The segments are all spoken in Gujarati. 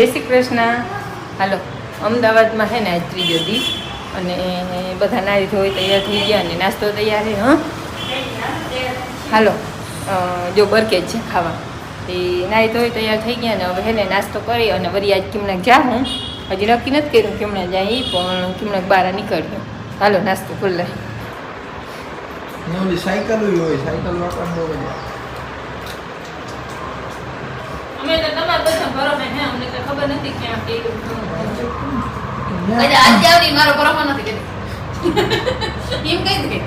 જય શ્રી કૃષ્ણ. હાલો અમદાવાદમાં છે ને આજ ત્રીજો દી અને બધા નાહી ધોઈ તૈયાર થઈ ગયા અને નાસ્તો તૈયાર છે હં? હાલો જો બરકે છે ખાવા. એ નારી ધોઈ તૈયાર થઈ ગયા ને હવે છે ને નાસ્તો કરી અને વળી આજ કિમણાક જા હું. હજી નક્કી નથી કર્યું કિમણા જાય પણ કિમણાક બહાર નીકળ્યો હાલો નાસ્તો ખુલ્લે સાયકલ હોય સાયકલ અમે તો તમારા બધા ભરોસે હે અમને તો નથી ક્યાં કેવું આજે આજ આવડી મારો બરોબર નથી કીધું એમ કહી દે.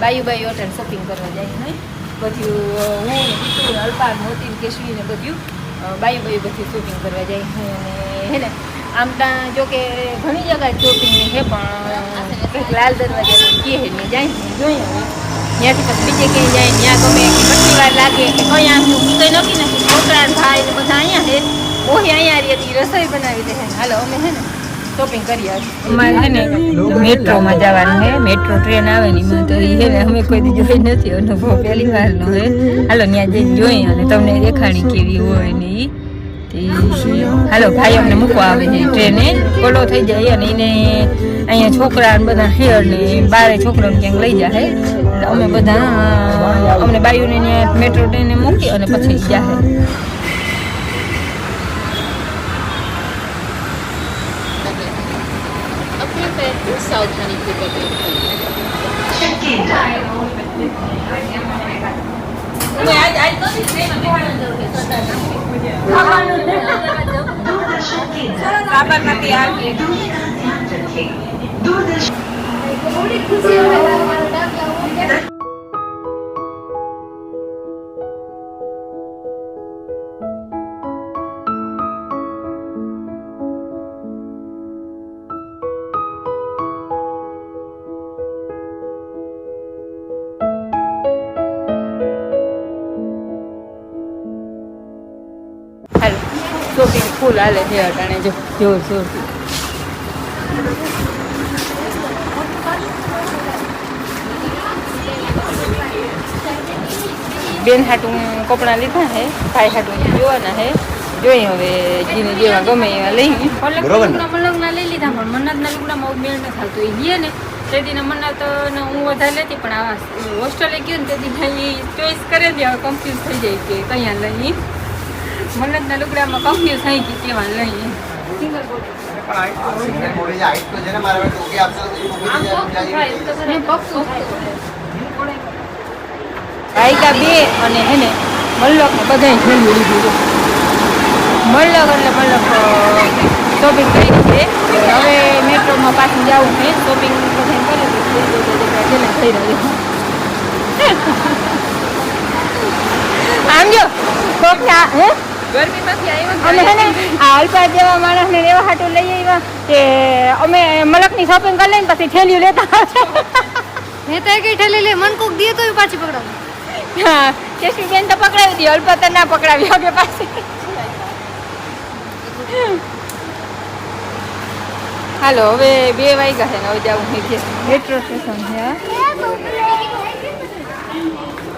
બાયુ બાયુ હોટલ શોપિંગ કરવા જાય ને. બધું અ, હું ને કીટુ ને અલ્પા ને મોતી ને કેશવી ને બધું અ, બાયુ બાયુ બધી શોપિંગ કરવા જાય છે અને હે ને? આમ ત્યાં જો કે ઘણી જગ્યાએ શોપિંગ છે પણ કંઈક લાલ દરવાજા કહે છે ને જાય ને જોઈએ હવે ત્યાંથી પછી બીજે ક્યાંય જાય ત્યાં ગમે કે કેટલી વાર લાગે કે કઈ આમ કંઈ નક્કી નથી છોકરા ને ભાઈ ને બધા અહીંયા છે. ઓહી, અહીંયા રહી રસોઈ બનાવી હાલો, અમે શોપિંગ કરી અમારે છે ને મેટ્રોમાં જવાનું છે મેટ્રો ટ્રેન આવે ને એમાં તો ને અમે કોઈ દી જોઈ નથી. અનુભવ પહેલી વારનો હાલો, ત્યાં જઈને જોઈએ અને તમને દેખાણી કેવી હોય ને હાલો ભાઈ અમને મૂકવા આવે છે ટ્રેને કોલો થઈ જાય અને એને અહીંયા છોકરા બધા હેર ને બારે છોકરાને ક્યાંક લઈ જાય. અમે બધા, અમને બાયુને મેટ્રો ટ્રેને મૂકી અને પછી જાય सावधानी से ફૂલ હાલે છે અટાણે જો. જોર જોર. બેન હાટું કપડાં લીધા છે ભાઈ હાટું જોવાના છે જોઈએ હવે જીને જેવા ગમે એવા લઈ. બરોબર ને? લઈ લીધા પણ મન્નતના લુગડામાં મેળ ન થતો. એ ગયા ને તેદીના મન્નત હું વધારે લેતી પણ આ હોસ્ટેલે ગયું ને તેથી ચોઈસ કરે ને હવે કન્ફ્યુઝ થઈ જાય કે કયા લઈ મન્નતના લુગડામાં કન્ફ્યુઝ થઈ ગઈ કેવા લઈ સિંગલ બે અને હેને મલ્લક બધાય જોયું લીધું. મલ્લક એટલે મલ્લક શોપિંગ કરી છે. હવે મેટ્રોમાં પાછું જવું છે. શોપિંગ બધાય કરી છે થઈ રહ્યું આમ જો, કોક હે? અમે હે ને આ અલ્પા જેવા માણસને એવા હાટું લઈ આવ્યા કે અમે મલકની શોપિંગ કરી લઈને પછી થેલીઓ લેતા મેં તો એક ઠેલી લે મન કોક દીએ તો પાછી પકડાવ. હા કેશવી તો પકડાવી હતી અલ્પા તો ના પકડાવી હવે પાછી. હાલો હવે બે વાગ્યા છે ને હવે જવું છે મેટ્રો સ્ટેશન છે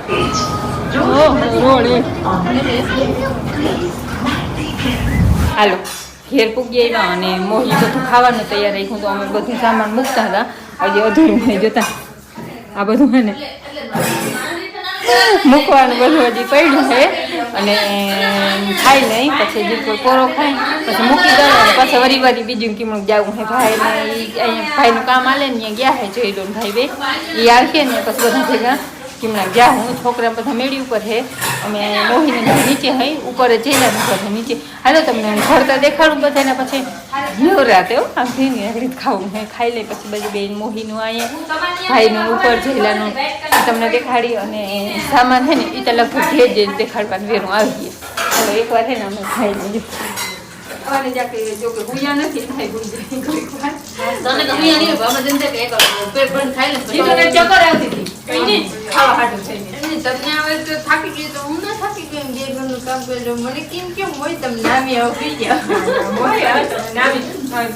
હા. હાલો, ઘેર પૂગી આવ્યા અને મોહી બધું ખાવાનું તૈયાર રાખ્યું તો અમે બધું સામાન મૂકતા હતા. હજી અધૂરું થઈ જતા. આ બધું હે ને મૂકવાનું બધું હજી પડ્યું છે અને ખાઈ લઈ પછી કોઈ પોરો ખાય, પછી મૂકી દઉં અને પછી વરી વરી બીજું કિમણું જવું છે ભાઈ ને અહીંયા ભાઈનું કામ આલે ને ત્યાં ગયા છે જોઈ લો ભાઈ બે. એ આવશે ને પછી બધા ભેગા. કિમણા ગયા હું, છોકરા બધા મેળી ઉપર હે. અમે મોહીને નીચે હઈ, ઉપર જઈને ઉપર નીચે. હાલો તમને હું ઘરતા દેખાડું બધાને પછી. ન્યુ રાતે હો, આમ ધીની આગળ ખાવું હે ખાઈ લઈ પછી બધી બેન મોહીનું અહીંયા, ભાઈનું ઉપર જઈલાનું તમને દેખાડી અને સામાન છે ને એ તો લગભગ જે જઈને દેખાડવાનું, વેરું આવીએ હવે એકવાર છે ને અમે ખાઈ લઈએ. અમારે જાકે જો કે ભૂયા નથી થાય ભૂઈ જાય વાર. તને તો હું નહીં બાબા જનતા કે એક પેટ બંધ થાય ને તો કંઈક ચક્કર આવતી હતી કઈ નહીં. ખાવા હાટું થઈને એમની તમને આવે તો થાકી ગઈ તો હું ના થાકી ગઈ બે ઘરનું કામ કર્યું મને કેમ કેમ હોય તમે નામી આવું પી ગયા. હોય નામી.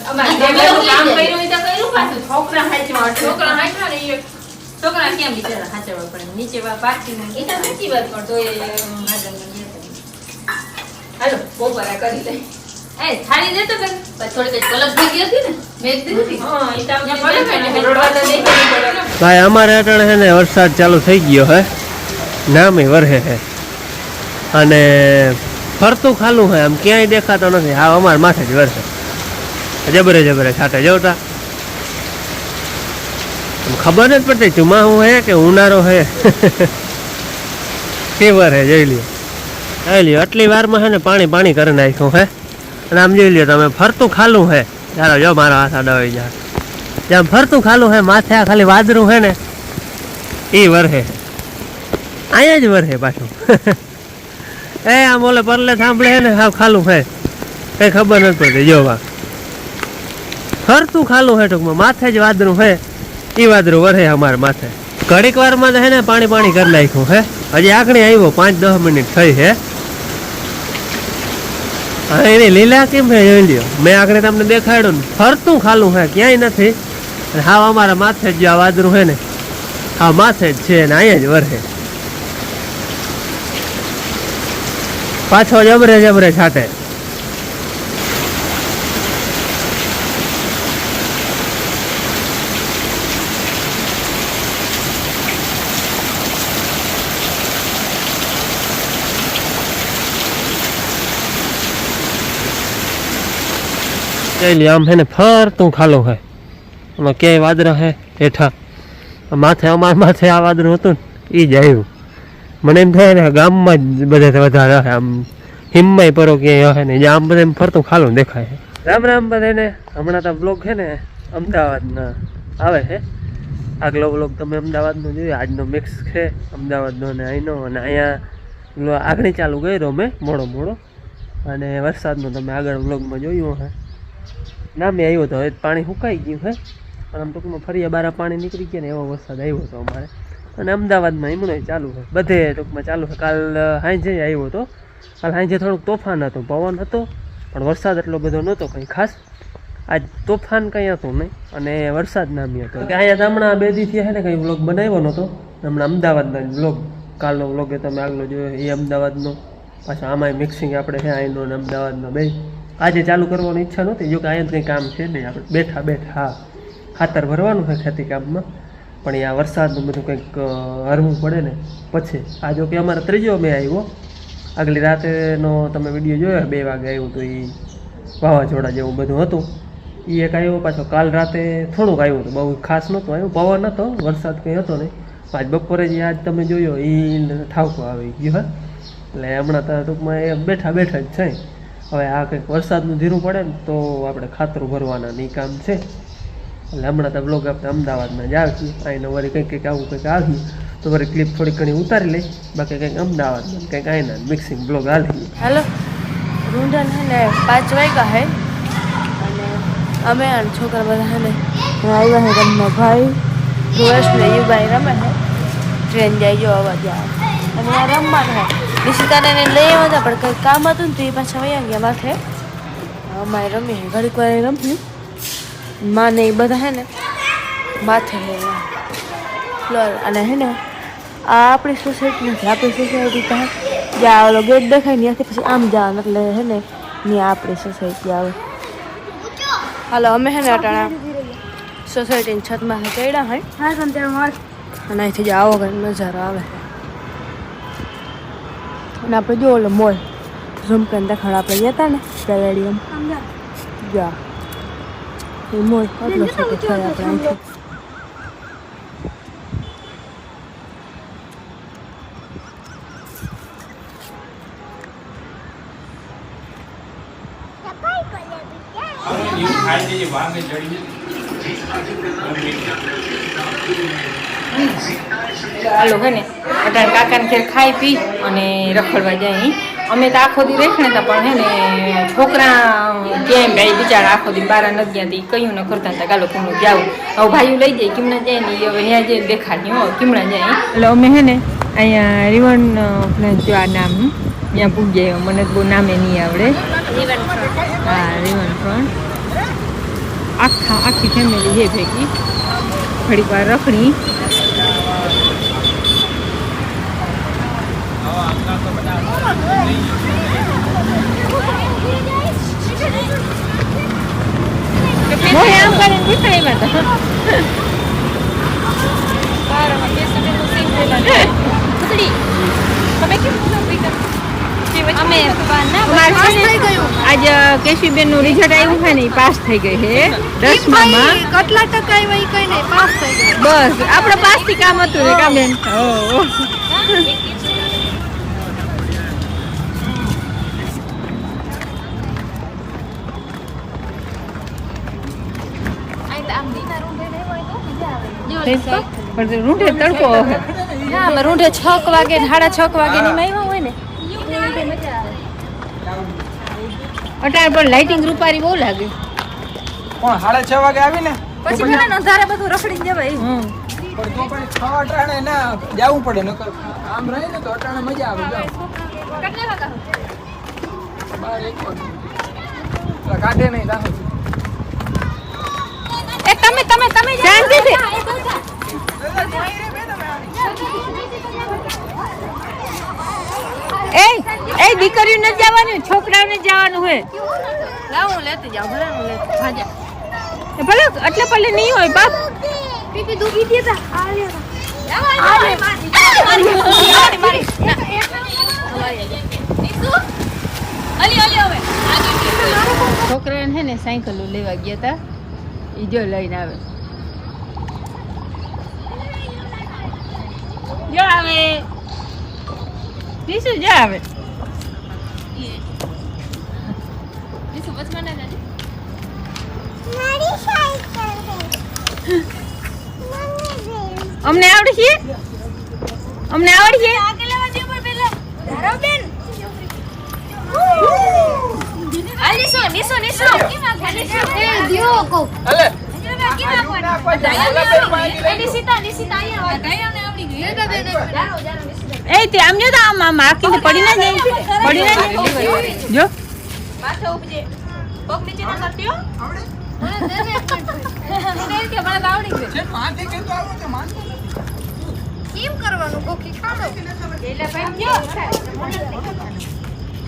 અમારે કામ કર્યું હોય તો કર્યું પાછું. છોકરા હાચવા છોકરા હાચવા ને એ છોકરા કેમ બિચારા હાચવા પડે નીચે વા પાછી ને એ તો સાચી વાત પણ તો એ હાલો બપોરા કરી લઈ એ થાળી દેતો બેન થોડી કઈ કલર થઈ ગઈ હતી ને મેં દીધી હા એ તો પડે ને, રડવા તો દઈ પડે ભાઈ અમારે અટાણે છે ને વરસાદ ચાલુ થઈ ગયો હે. નામે વરહે હે. અને ફરતું ખાલું હે આમ ક્યાંય દેખાતો નથી. હા અમારે માથે જ વરસે. જબરે જબરે છાટે. જવતા ખબર જ પડતી ચુમાહું હે કે ઉનાળો હે? કેવર હે જોઈ લ્યો. જોઈ લ્યો આટલી વારમાં હે ને પાણી પાણી કરી નાખ્યું હે. અને આમ જોઈ લ્યો, તમે ફરતું ખાલું હે. ચાલો, જો મારા હાથ અડાવી જાય. જેમ ફરતું ખાલું હે, માથે આ ખાલી વાદરું હે ને એ વરહે. અહીંયા જ વરહે પાછું. એ, આમ ઓલે પરલે સાંભળે હે ને હાવ ખાલું હે. કઈ ખબર નથી પડતી, જો વા ફરતું ખાલું હે ટૂંકમાં, માથે જ વાદરું હે એ વાદરું વરહે અમારે માથે. ઘડીક વારમાં તો હે ને, પાણી પાણી કરી નાખ્યું હે. હજી આંકડી આવ્યો, પાંચ દસ મિનિટ થઈ હે. હા એને લીલા કેમ હે જોઈ લ્યો? મેં આગળ તમને દેખાડ્યું ને. ફરતું ખાલું હે, ક્યાંય નથી. અને હાવ અમારા માથે જે આ વાદરું હે ને હા માથે જ છે ને, અહીંયા જ વરહે. પાછો જબરે જબરે છાટે. આમ હે ને ફરતું ખાલું હે. એમાં ક્યાંય વાદરા હે, હેઠા. માથે, અમાર માથે આ વાદળું હતું ને એ જ આવ્યું. મને એમ થાય ને ગામમાં જ બધા વધારે હે, આમ હિમ્મય પરો ક્યાંય હે ને આમ બધા એમ ફરતું ખાલું દેખાય રામ રામ રામ બધાને હમણાં તો બ્લોગ છે ને, અમદાવાદના આવે છે આગલો બ્લોગ તમે અમદાવાદનો જોયો, આજનો મિક્સ છે, અમદાવાદનો ને અહીંનો અને અહીંયા આગળ ચાલુ કર્યો મેં, મોડો મોડો. અને વરસાદનો તમે આગળ બ્લોગમાં જોયું હે. ના આવ્યો હતો પાણી સુકાઈ ગયું હે. પણ આમ ટૂંકમાં ફરી બારા પાણી નીકળી ગયા ને એવો વરસાદ આવ્યો હતો અમારે. અને અમદાવાદમાં હમણાં ચાલુ છે બધે ટૂંકમાં ચાલુ છે કાલ સાંજે આવ્યો હતો કાલ સાંજે થોડુંક તોફાન હતું, પવન હતો. પણ વરસાદ એટલો બધો નહોતો કંઈ ખાસ. આજ તોફાન કંઈ હતું નહીં. અને વરસાદ નામી હતો. કે અહીંયા હમણાં બે દીથી છે ને કંઈ બ્લોગ બનાવ્યો નહોતો. હમણાં અમદાવાદના બ્લોગ કાલનો બ્લોગ એ તમે આગલો જોયો એ અમદાવાદનો. પાછો આમાંય મિક્સિંગ આપણે છે અહીંનો અને અમદાવાદનો બે. આજે ચાલુ કરવાની ઈચ્છા નહોતી, જો કે અહીંયા કંઈ કામ છે નહીં, આપણે બેઠા બેઠા ખાતર ભરવાનું છે ખેતી કામમાં, પણ આ વરસાદનું બધું કંઈક હરવું પડે ને, પછી. આ જો કે અમારે ત્રીજો મેં આવ્યો, આગલી રાતેનો તમે વીડિયો જોયો, બે વાગે આવ્યું તો એ વાવાઝોડા જેવું બધું હતું. એ એક આવ્યો, પાછો કાલ રાતે થોડુંક આવ્યું હતું, બહુ ખાસ નહોતું આવ્યું, પવન હતો, વરસાદ કંઈ હતો નહીં આજ બપોરે જે આજ તમે જોયો એ ઠાવકો આવી ગયો એટલે હમણાં તો ટૂંકમાં એ બેઠા બેઠા જ છે. હવે આ કંઈક વરસાદનું ધીરું પડે ને તો આપણે ખાતરું ભરવાના નહીં કામ છે. એટલે હમણાં તો બ્લોગ આપણે અમદાવાદમાં જ આવીએ આઈને વળી કંઈક કંઈક આવું કંઈક આવ્યું તો વળી ક્લિપ થોડી ઘણી ઉતારી લઈ. બાકી કંઈક અમદાવાદમાં કંઈક આઈના મિક્સિંગ બ્લોગ હાલી હેલો રૂંઢન હે ને પાંચ વાગ્યા હે. અને અમે અને છોકરા બધા હે આવ્યા હે રમવા ભાઈ. ધ્રુવેશ ને યુભાઈ રમે હે. ટ્રેન જાય જો અવાજ આવે. અને રમવાનું હે નિશિતાને લઈ આવ્યા હતા પણ કંઈક કામ હતું ને તો એ પાછા વયા ગયા માથે. અમારે રમી ઘડીક વાર રમ્યું માને એ બધા હે ને માથે ફ્લોર અને હે ને આ આપણી સોસાયટી નથી આપણી સોસાયટી તો જ્યાં ઓલો ગેટ દેખાય ત્યાંથી પછી આમ જવાનું એટલે હે ને ત્યાં આપણી સોસાયટી આવે. હાલો અમે હે ને અટાણા સોસાયટીની છતમાં ચડ્યા હોય. અને અહીંથી જ આવો કંઈ નજારો આવે. અને આપણે જો ઓલો મોલ. ઝૂમ કરીને દેખાડ આપણે ગયા હતા ને સ્ટેડિયમ જા. એ મોલ આટલો છોટો થાય આપણે અહીંથી હાલો હે અટાણ કાકાને ઘેર ખાઈ પી અને રખડવા જાય અમે તો આખો દી રેખણે હતા પણ હે ને, છોકરા ક્યાંય ભાઈ બિચારા આખો દી બારા નથી ગયા તી. કયું ન કરતા હતા, ગાલો કુમનું જાવું. હવે ભાઈઓ લઈ જાય, કિમણા જાય ને હવે અહીંયા જઈને દેખાડી, હો, કિમણા જાય એટલે અમે હે ને, અહીંયા રીવણ જો આ નામ ત્યાં એવા મને બહુ નામે નહીં આવડે. હા, રીવણ ફ્રન્ટ આખા, આખી ફેમિલી હે ભેગી. ઘડીક વાર રખડી. આમ કરીને પૂછતા એમાં તો આજ કેશીબેનનું રિઝલ્ટ આવ્યું છે ને પાસ થઈ ગઈ. છે દસમામાં કેટલા ટકા આવ્યા કઈ નહીં બસ આપણે પાસથી કામ હતું કામ બેન પણ રૂંઢે તડકો ના રૂંઢે છક વાગે સાડા છક વાગે ની આવ્યા હોય ને. અટાણે પણ લાઇટિંગ રૂપારી બહુ લાગે. પણ સાડા છ વાગે આવી ને પછી મને અંધારે બધું રખડી જવાય. પણ તો પણ છ અટાણે ના જવું પડે નકર આમ રહે ને તો અટાણે મજા આવે પેલા કાઢે નહીં તમે તમે શાંતિથી એ એ દીકરીઓને જવાનું છોકરાઓને જવાનું હોય. લાવ હું લેતી જાઉં. ભલે હું લેતી હાજા ભલે એટલે ભલે નહીં હોય બાપ. પીપી આ લે છોકરાને છે ને. સાયકલો લેવા ગયા હતા એ જો લઈને આવે. જો આવે. નીસુ જો આવે. અમને આવડે અમને આવડે છે એ દિયો કો અલે એ તે આમ જો તો આમ આમ આખીને પડી ના જાય. પડી ના. જાય જો છે માથે કે તો આવો કે માથે કેમ કરવાનું કોકી ખાડો? ખાલી ઉપર પગ ના રાખો એક પગ નીચે રાખો. જો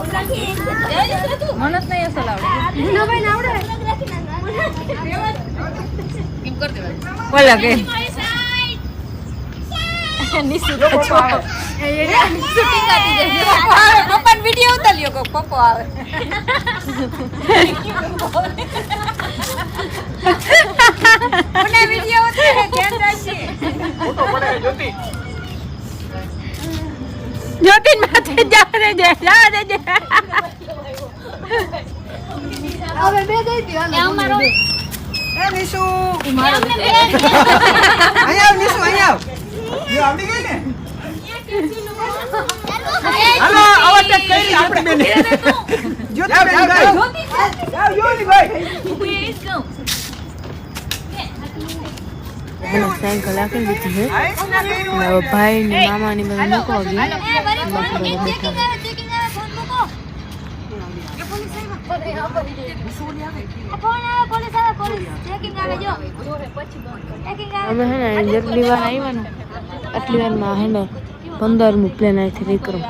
મને જ નહીં અસલ આવડે? બોલો કે. પપ્પાને વીડિયો ઉતાર્યો પપ્પો આવે. મને વીડિયો ઉતારે ધ્યાન રાખજે. ફોટો માથે જા રે જે જા રે જે હવે બે દઈ દો અમારો એ નિશુ અહીંયા આવ નિશુ અહીં આવ જો આવડી ગઈ ને હાલો ઓવરટેક કરી આપણે બેને જ્યોતિ બેન જાવ જ્યોતિ ભાઈ મને સાયકલ આપી દીધી છે અને હવે ભાઈ ને મામા ને બધા બેઠા અમે હે ને જેટલી વાર આવ્યા ને આટલી વારમાં હે ને પંદરમું પ્લેન અહીંથી નીકળું.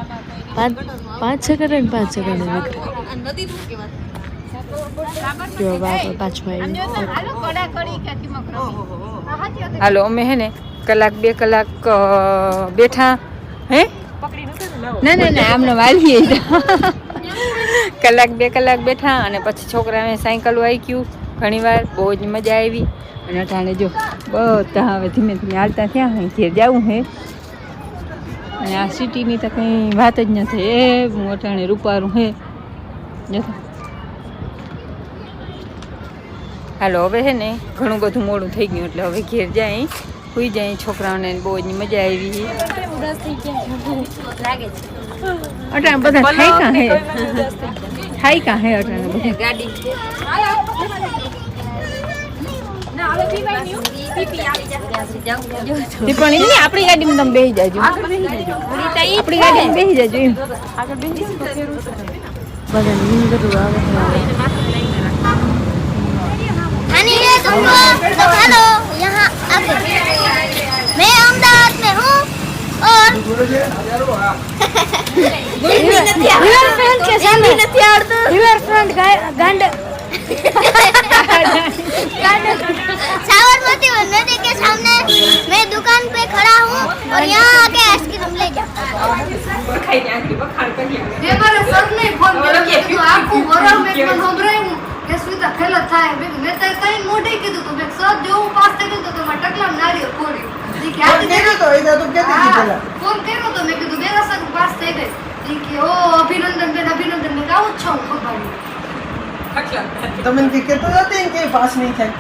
પાંચ પાંચ સેકન્ડ ને પાંચ સેકન્ડ નીકળે. જો આપણે પાછું હાલો અમે હે ને કલાક બે કલાક બેઠા. હે? ના ના ના આમને વાલીએ કલાક બે કલાક બેઠા અને પછી છોકરાને સાયકલ આવી ગયું ઘણી વાર બહુ જ મજા આવી. અને અટાણે જો બધા હવે ધીમે ધીમે હાલતા થયા અહીં ઘેર જવું હે. અને આ સિટીની તો કંઈ વાત જ નથી. એ અટાણે રૂપારું હે. જતો હાલો હવે હે ને ઘણું બધું મોડું થઈ ગયું એટલે હવે ઘેર જાય સુઈ જાય છોકરાઓને બહુ જ મજા આવી અટાણે બધા ખાઈ કા હે? ખાઈ કા હે અટાણે બધા? આપણી ગાડીમાં તમે બેસી જાજો. આપણી ગાડીમાં બેસી જાજો એમ. બધાને નીંદરું આવે है तो हेलो यहाँ आके मैं अहमदाबाद में हूँ और रिवर फ्रंट के सामने रिवर फ्रंट गांड साबरमती नदी के सामने मैं दुकान पे खड़ा हूँ और यहाँ आके आइसक्रीम ले जाता મેં મારા કે સ્મિતા ફેલ જ થાય. મેં મેં તો કઈ મોઢે કીધું તું. મેં સર જેવું પાસ થઈ ગયો તો તમારા ટકલા નારિયેળ ફોડ્યું ઈ કે ફોન કર્યો તો એ તો તું કહેતી હતી પેલા ફોન કર્યો તો મેં કીધું બે સર પાસ થઈ ગઈ. ઈ કે ઓ અભિનંદન બેન અભિનંદન. મેં કાઉ જ છું ખબર તમે કે કહેતો નથી ને કે પાસ નહીં થાય?